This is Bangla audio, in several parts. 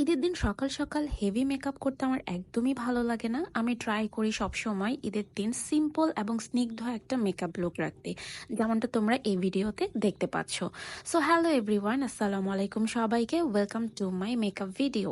ঈদের দিন সকাল সকাল হেভি মেকআপ করতে আমার একদমই ভালো লাগে না। আমি ট্রাই করি সব সময় ঈদের দিন সিম্পল এবং স্নিগ্ধ একটা মেকআপ লুক রাখতে। যেমনটা তোমরা এই ভিডিওতে দেখতে পাচ্ছ। সো হ্যালো এভরিওয়ান আসসালামু আলাইকুম সবাইকে। Welcome to my makeup video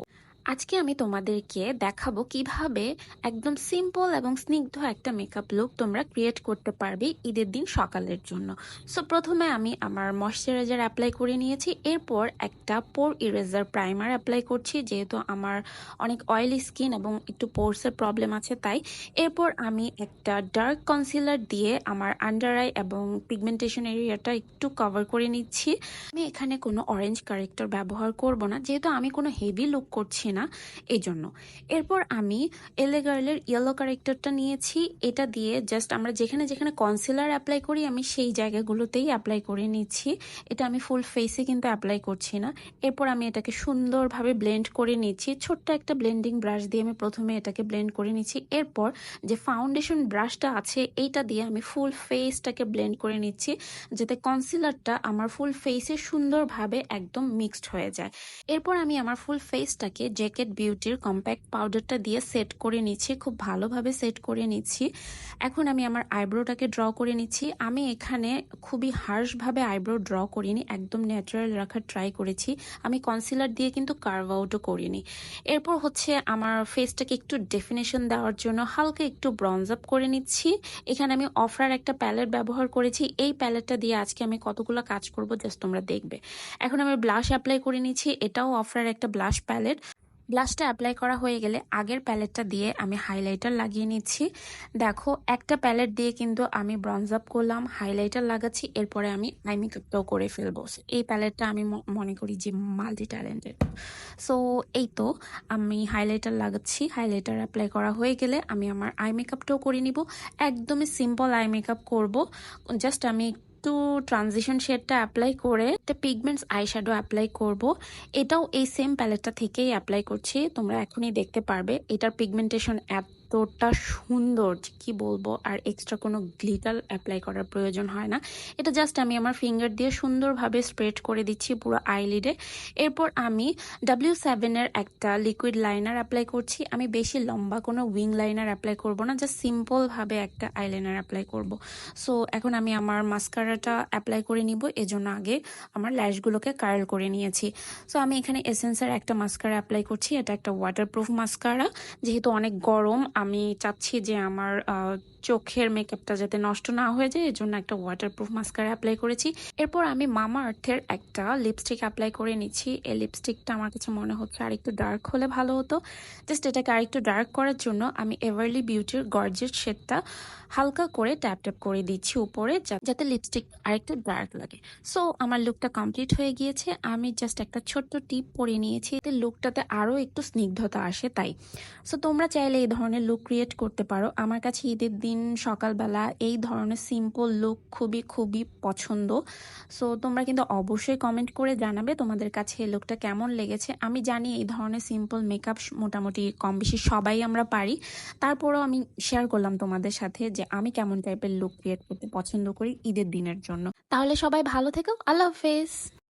আজকে আমি তোমাদেরকে দেখাবো কীভাবে একদম সিম্পল এবং স্নিগ্ধ একটা মেকআপ লুক তোমরা ক্রিয়েট করতে পারবে ঈদের দিন সকালের জন্য। সো প্রথমে আমি আমার ময়শ্চারাইজার অ্যাপ্লাই করে নিয়েছি। এরপর একটা পোর ইরেজার প্রাইমার অ্যাপ্লাই করছি, যেহেতু আমার অনেক অয়েলি স্কিন এবং একটু পোর্সের প্রবলেম আছে তাই। এরপর আমি একটা ডার্ক কনসিলার দিয়ে আমার আন্ডার আই এবং পিগমেন্টেশন এরিয়াটা একটু কভার করে নিচ্ছি। আমি এখানে কোনো অরেঞ্জ কারেক্টর ব্যবহার করব না, যেহেতু আমি কোনো হেভি লুক করছি না। এই জন্য এরপর আমি এলে গার্লের ইয়েলো কারেক্টরটা নিয়েছি। এটা দিয়ে জাস্ট আমরা যেখানে যেখানে কনসিলার অ্যাপ্লাই করি, আমি সেই জায়গাগুলোতেই অ্যাপ্লাই করে নিচ্ছি। এটা আমি ফুল ফেসে কিন্তু অ্যাপ্লাই করছি না। এরপর আমি এটাকে সুন্দরভাবে ব্লেন্ড করে নিচ্ছি। ছোট্ট একটা ব্লেন্ডিং ব্রাশ দিয়ে আমি প্রথমে এটাকে ব্লেন্ড করে নিচ্ছি। এরপর যে ফাউন্ডেশন ব্রাশটা আছে, এইটা দিয়ে আমি ফুল ফেসটাকে ব্লেন্ড করে নিচ্ছি, যাতে কনসিলারটা আমার ফুল ফেসে সুন্দরভাবে একদম মিক্সড হয়ে যায়। এরপর আমি আমার ফুল ফেসটাকে জ্যাকেট বিউটির কম্প্যাক্ট পাউডারটা দিয়ে সেট করে নিচ্ছি, খুব ভালোভাবে সেট করে নিচ্ছি। এখন আমি আমার আইব্রোটাকে ড্র করে নিচ্ছি। আমি এখানে খুবই হার্শভাবে আইব্রো ড্র করিনি, একদম ন্যাচারাল রাখার ট্রাই করেছি। আমি কনসিলার দিয়ে কিন্তু কার্ভ আউটও করিনি। এরপর হচ্ছে আমার ফেসটাকে একটু ডেফিনেশন দেওয়ার জন্য হালকা একটু ব্রঞ্জ আপ করে নিচ্ছি। এখানে আমি অফরার একটা প্যালেট ব্যবহার করেছি। এই প্যালেটটা দিয়ে আজকে আমি কতগুলো কাজ করব জাস্ট তোমরা দেখবে। এখন আমি ব্লাশ অ্যাপ্লাই করে নিচ্ছি। এটাও অফরার একটা ব্লাশ প্যালেট ব্লাশটা অ্যাপ্লাই করা হয়ে গেলে আগের প্যালেটটা দিয়ে আমি হাইলাইটার লাগিয়ে নিচ্ছি। দেখো, একটা প্যালেট দিয়ে কিন্তু আমি ব্রঞ্জ আপ করলাম হাইলাইটার লাগাচ্ছি, এরপরে আমি আই মেকআপটাও করে ফেলব। এই প্যালেটটা আমি মনে করি যে মাল্টি ট্যালেন্টেড সো এই তো, আমি হাইলাইটার লাগাচ্ছি হাইলাইটার অ্যাপ্লাই করা হয়ে গেলে আমি আমার আই মেকআপটাও করে নিব। একদমই সিম্পল আই মেকআপ করব। জাস্ট আমি একটু ট্রানজিশন শেডটা অ্যাপ্লাই করে একটা পিগমেন্টস আই শ্যাডো অ্যাপ্লাই করব, এটাও এই সেম প্যালেটটা থেকেই অ্যাপ্লাই করছি, তোমরা এখনই দেখতে পারবে, এটার পিগমেন্টেশন এতটা সুন্দর কি বলব, আর এক্সট্রা কোনো গ্লিটার অ্যাপ্লাই করার প্রয়োজন হয় না। এটা জাস্ট আমি আমার ফিঙ্গার দিয়ে সুন্দরভাবে স্প্রেড করে দিচ্ছি পুরো আইলিডে এরপর আমি ডাব্লিউ সেভেনের একটা লিকুইড লাইনার অ্যাপ্লাই করছি। আমি বেশি লম্বা কোনো উইং লাইনার অ্যাপ্লাই করব না জাস্ট সিম্পলভাবে একটা আইলাইনার অ্যাপ্লাই করব। সো এখন আমি আমার মাস্কারাটা অ্যাপ্লাই করে নিব। এজন্য আগে আমার ল্যাশগুলোকে কার্ল করে নিয়েছি। সো আমি এখানে এসেন্সের একটা মাস্কারা অ্যাপ্লাই করছি। এটা একটা ওয়াটারপ্রুফ মাস্কারা যেহেতু অনেক গরম আমি চাচ্ছি যে আমার চোখের মেকআপটা যাতে নষ্ট না হয়ে যায়, এজন্য একটা ওয়াটারপ্রুফ মাস্কারা অ্যাপ্লাই করেছি। এরপর আমি মামা আর্থের একটা লিপস্টিক অ্যাপ্লাই করে নিচ্ছি। এই লিপস্টিকটা আমার কাছে মনে হচ্ছে আর একটু ডার্ক হলে ভালো হতো। জাস্ট এটাকে আর একটু ডার্ক করার জন্য আমি এভারলি বিউটির গর্জেট শেডটা হালকা করে ট্যাপ ট্যাপ করে দিচ্ছি উপরে যাতে লিপস্টিক আরেকটু ডার্ক লাগে। সো আমার লুকটা কমপ্লিট হয়ে গিয়েছে। আমি জাস্ট একটা ছোট্ট টিপ পরে নিয়েছি। এতে লুকটাতে আরও একটু স্নিগ্ধতা আসে, তাই। সো তোমরা চাইলে এই ধরনের লুক ক্রিয়েট করতে পারো। আমার কাছে ঈদের দিন সকালবেলা এই ধরনের সিম্পল লুক খুবই খুবই পছন্দ। সো তোমরা কিন্তু অবশ্যই কমেন্ট করে জানাবে তোমাদের কাছে এই লুকটা কেমন লেগেছে। আমি জানি এই ধরনের সিম্পল মেকআপ মোটামুটি কম বেশি সবাই আমরা পারি। তারপরেও আমি শেয়ার করলাম তোমাদের সাথে যে আমি কেমন টাইপের লুক ক্রিয়েট করতে পছন্দ করি ঈদের দিনের জন্য। তাহলে সবাই ভালো থেকো। আল্লাহ হাফেজ।